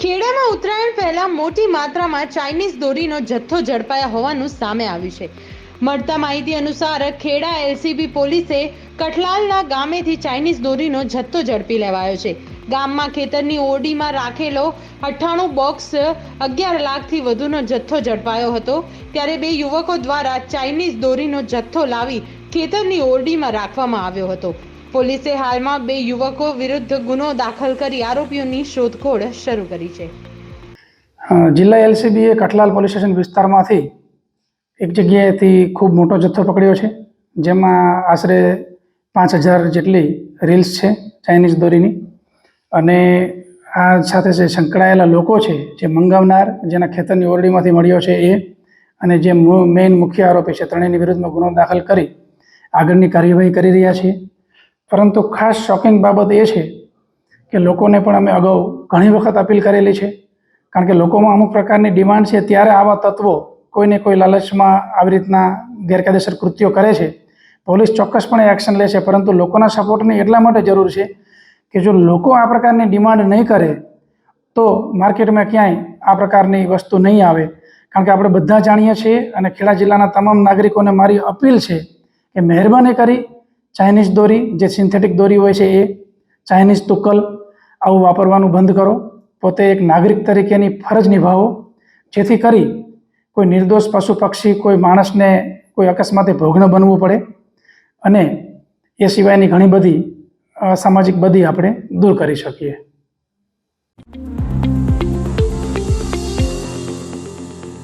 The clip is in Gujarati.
જિલ્લામાં ઉત્તરાયણ પહેલા મોટી માત્રામાં ચાઇનીઝ દોરીનો જથ્થો ઝડપાયા હોવાનું સામે આવ્યું છે. મળતા માહિતી અનુસાર ખેડા એલસીબી પોલીસે કઠલાલના ગામેથી ચાઇનીઝ દોરીનો જથ્થો ઝડપી લેવાયો છે. ગામમાં ખેતરની ઓરડીમાં રાખેલો અઠ્ઠાણું બોક્સ અગિયાર લાખથી વધુનો જથ્થો ઝડપાયો હતો. ત્યારે બે યુવકો દ્વારા ચાઇનીઝ દોરીનો જથ્થો લાવી ખેતરની ઓરડીમાં રાખવામાં આવ્યો હતો. પોલીસે હાલમાં બે યુવકો વિરુદ્ધ ગુનો દાખલ કરી આરોપીઓની શોધખોળ શરૂ કરી છે. જિલ્લા એલસીબીએ કઠલાલ પોલીસ સ્ટેશન વિસ્તારમાંથી એક જગ્યાએથી ખૂબ મોટો જથ્થો પકડ્યો છે, જેમાં આશરે પાંચ હજાર જેટલી રીલ્સ છે ચાઇનીઝ દોરીની. અને આ સાથે જે સંકળાયેલા લોકો છે, જે મંગાવનાર, જેના ખેતરની ઓરડીમાંથી મળ્યો છે એ, અને જે મેઇન મુખ્ય આરોપી છે, ત્રણેયની વિરુદ્ધમાં ગુનો દાખલ કરી આગળની કાર્યવાહી કરી રહ્યા છીએ. પરંતુ ખાસ શોકિંગ બાબત એ છે કે લોકોને પણ અમે અગાઉ ઘણી વખત અપીલ કરેલી છે. કારણ કે લોકોમાં અમુક પ્રકારની ડિમાન્ડ છે ત્યારે આવા તત્વો કોઈને કોઈ લાલચમાં આવી રીતના ગેરકાયદેસર કૃત્યો કરે છે. પોલીસ ચોક્કસપણે એક્શન લે છે, પરંતુ લોકોના સપોર્ટની એટલા માટે જરૂર છે કે જો લોકો આ પ્રકારની ડિમાન્ડ નહીં કરે, તો માર્કેટમાં ક્યાંય આ પ્રકારની વસ્તુ નહીં આવે. કારણ કે આપણે બધા જાણીએ છીએ અને ખેડા જિલ્લાના તમામ નાગરિકોને મારી અપીલ છે કે મહેરબાની કરી ચાઇનીઝ દોરી, જે સિન્થેટિક દોરી હોય છે એ ચાઇનીઝ તુક્કલ આવું વાપરવાનું બંધ કરો. પોતે એક નાગરિક તરીકેની ફરજ નિભાવો. જેથી કરી કોઈ નિર્દોષ પશુ પક્ષી, કોઈ માણસને કોઈ અકસ્માતે ભોગ બનવું પડે. અને એ સિવાયની ઘણી બધી સામાજિક બધી આપણે દૂર કરી શકીએ.